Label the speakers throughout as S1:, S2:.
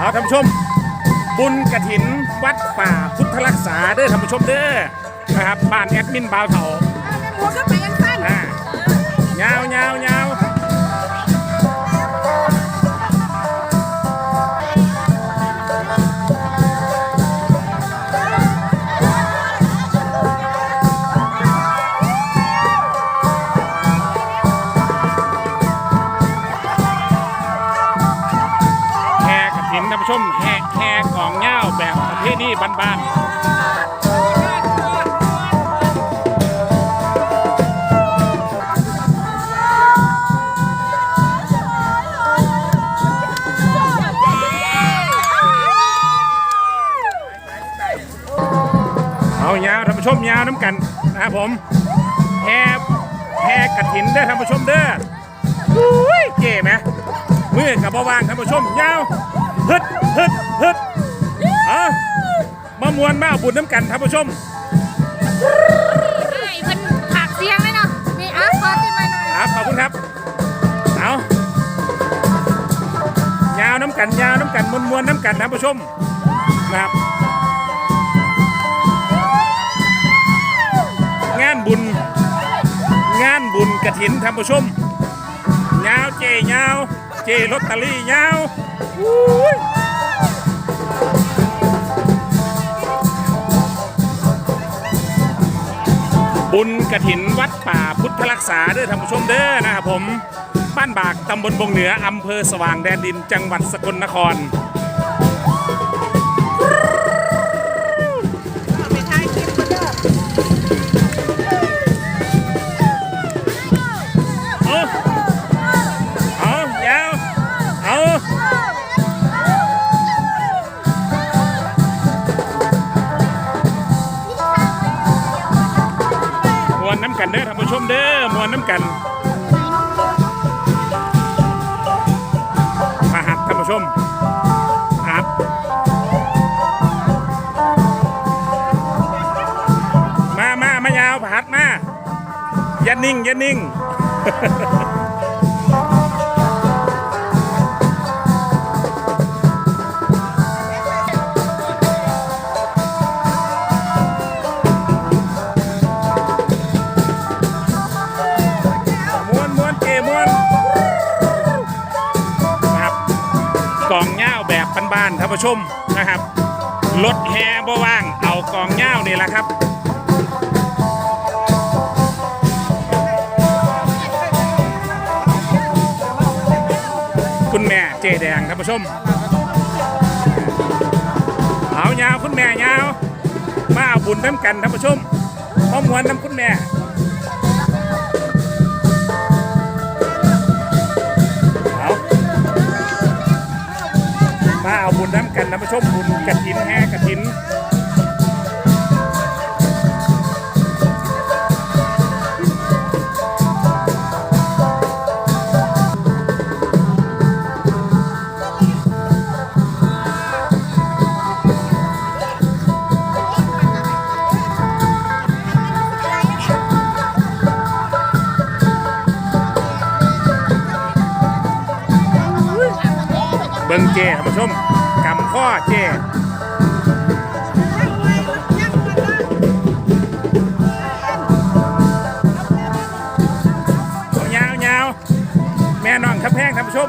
S1: เอาท่านผู้ชม บุญกระถินวัดป่าพุทธรักษาเด้อท่านผู้ชมเด้อนะครับบ้านแอดมินบ่าวเถา
S2: หัวก็ไปยังสั้น
S1: อ่ายาวยาวยาวาวท่านผู้ชมยาวน้ำกันนะครับผมแพรแพรกระถินเด้อท่านผู้ชมเด้ออุ้ยเก๋ไหมมือกับบ่วางท่านผู้ชมยาวฮึดฮึดฮึดเอามามวนมาเอาบุญน้ำกันท่านผู้ชม
S2: ไอ้เพิ่นผากเสียงเลยเนาะนี่อะขอขึ้นมาหน่อย
S1: ครับขอบคุณครับเอายาวน้ำกันยาวน้ำกันมวนมวนน้ำกันท่านผู้ชมนะครับ ถินท่านผู้ชมยาวเจยาวเจลอตเตอรี่ยาวอุ้ยบุญกระถินวัดป่าพุทธรักษาเด้อท่านผู้ชมเด้อนะครับผม บ้านบากตำบลบงเหนืออำเภอสว่างแดนดินจังหวัดสกลนคร น้ำกันเด้อท่านผู้ชมเด้อมวนน้ำกันมาหัดท่านผู้ชมหัดมามามายาวผาดมาอย่านิ่งอย่านิ่ง บ้านท่านผู้ชมนะครับรถแฮบ่ว่างเอากองเง่านี่แหละครับคุณแม่เจแดงท่านผู้ชม เอายาวคุณแม่ยาว มาเอาบุญน้ำกันท่านผู้ชมพร้อมมวนน้ำคุณแม่ ชมบุญกระถินแห่กระถินเบิ้งเจท่านผู้ชมก ข้อเจ็ดเอายาวยาวแม่น้องทับแพงท่านผู้ชม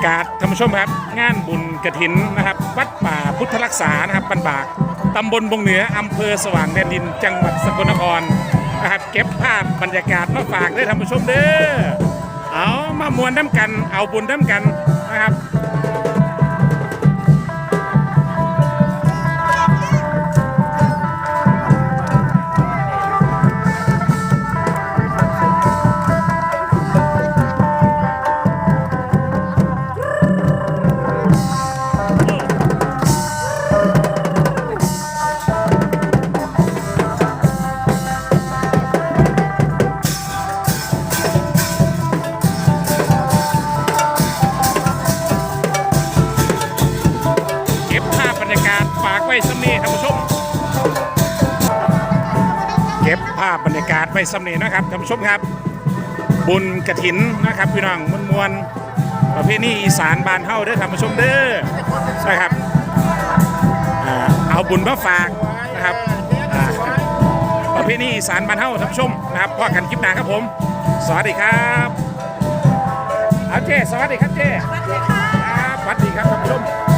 S1: ากาศท่านผู้ชมครับ งานบุญกระถินนะครับ วัดป่าพุทธรักษานะครับบันบากตำบลบงเหนืออำเภอสว่างแดนดิน จังหวัดสกลนครนะครับเก็บภาพบรรยากาศมาฝากด้วยท่านผู้ชมเด้อเอามามวนน้ำกัน เอาบุญน้ำกันนะครับ ว้สำเนีนะครับท่านผู้ชมครับ บุญกระถินนะครับพี่น้องมวลมวลๆประเพณีอีสานบานเฮาเด้อท่านผู้ชมเด้อนะครับอ่าเอาบุญมาฝากนะครับอ่าประเพณีอีสานบานเฮาท่านผู้ชมนะครับพอกันคลิปหน้าครับผม สวัสดีครับเอาเจ้สวัสดีครับเจ้
S2: สวัสดีค่ะ
S1: ครับสวัสดีครับท่านผู้ชม